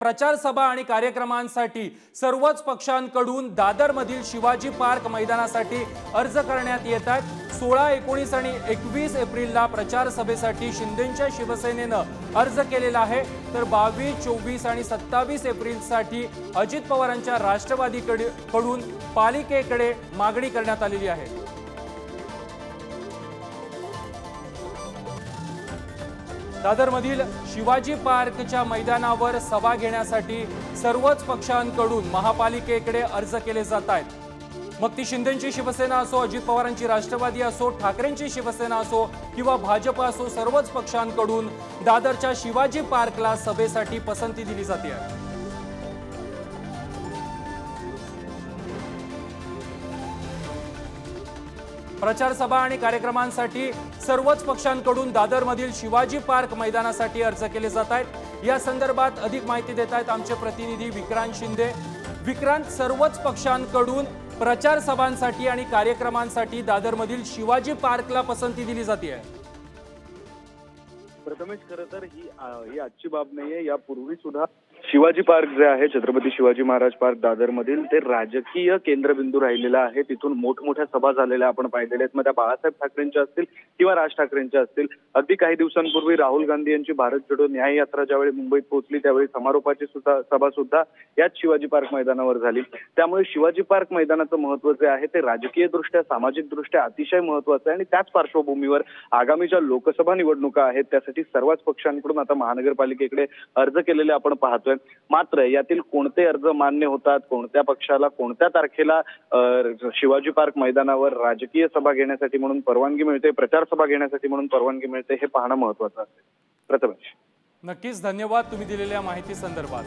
प्रचार सभा आणि कार्यक्रमांसाठी सर्वच पक्षांकडून दादरमधील शिवाजी पार्क मैदानासाठी अर्ज करण्यात येत आहेत. सोळा एकोणीस आणि एकवीस एप्रिलला प्रचार सभेसाठी शिंदेच्या शिवसेनेनं अर्ज केलेला आहे. तर बावीस चोवीस आणि सत्तावीस एप्रिलसाठी अजित पवारांच्या राष्ट्रवादीकडे कडून पालिकेकडे मागणी करण्यात आलेली आहे. दादरमधील शिवाजी पार्कच्या मैदानावर सभा घेण्यासाठी सर्वच पक्षांकडून महापालिकेकडे अर्ज केले जात आहेत. मग ती शिंदेची शिवसेना असो अजित पवारांची राष्ट्रवादी असो ठाकरेंची शिवसेना असो किंवा भाजप असो सर्वच पक्षांकडून दादरच्या शिवाजी पार्कला सभेसाठी पसंती दिली जाते. आहे प्रचार सभा आणि कार्यक्रमांसाठी सर्वच पक्षांकडून दादरमधील शिवाजी पार्क मैदानासाठी अर्ज केले जात आहेत. या संदर्भात अधिक माहिती देत आहेत आमचे प्रतिनिधी विक्रांत शिंदे. विक्रांत सर्वच पक्षांकडून प्रचार सभांसाठी आणि कार्यक्रमांसाठी दादरमधील शिवाजी पार्कला पसंती दिली जाते प्रथमेश खरं तर ही आजची बाब नाहीये. यापूर्वी सुद्धा शिवाजी पार्क जे आहे छत्रपती शिवाजी महाराज पार्क दादर मधील ते राजकीय केंद्रबिंदू राहिलेला आहे. तिथून मोठमोठ्या सभा झालेल्या आपण पाहिलेल्या आहेत. मग त्या बाळासाहेब ठाकरेंच्या असतील किंवा राज ठाकरेंच्या असतील अगदी काही दिवसांपूर्वी राहुल गांधी यांची भारत जोडो न्याय यात्रा ज्यावेळी मुंबईत पोहोचली त्यावेळी समारोपाची सुद्धा सभा सुद्धा याच शिवाजी पार्क मैदानावर झाली. त्यामुळे शिवाजी पार्क मैदानाचं महत्त्व जे आहे ते राजकीय दृष्ट्या सामाजिक दृष्ट्या अतिशय महत्वाचं आहे आणि त्याच पार्श्वभूमीवर आगामी ज्या लोकसभा निवडणुका आहेत त्यासाठी सर्वच पक्षांकडून आता महानगरपालिकेकडे अर्ज केलेले आपण पाहतोय. मात्र यातील कोणते अर्ज मान्य होतात कोणत्या पक्षाला कोणत्या तारखेला शिवाजी पार्क मैदानावर राजकीय सभा घेण्यासाठी म्हणून परवानगी मिळते प्रचार सभा घेण्यासाठी म्हणून परवानगी मिळते हे पाहणं महत्वाचं असेल. प्रथमेश. नक्कीच धन्यवाद तुम्ही दिलेल्या माहिती संदर्भात.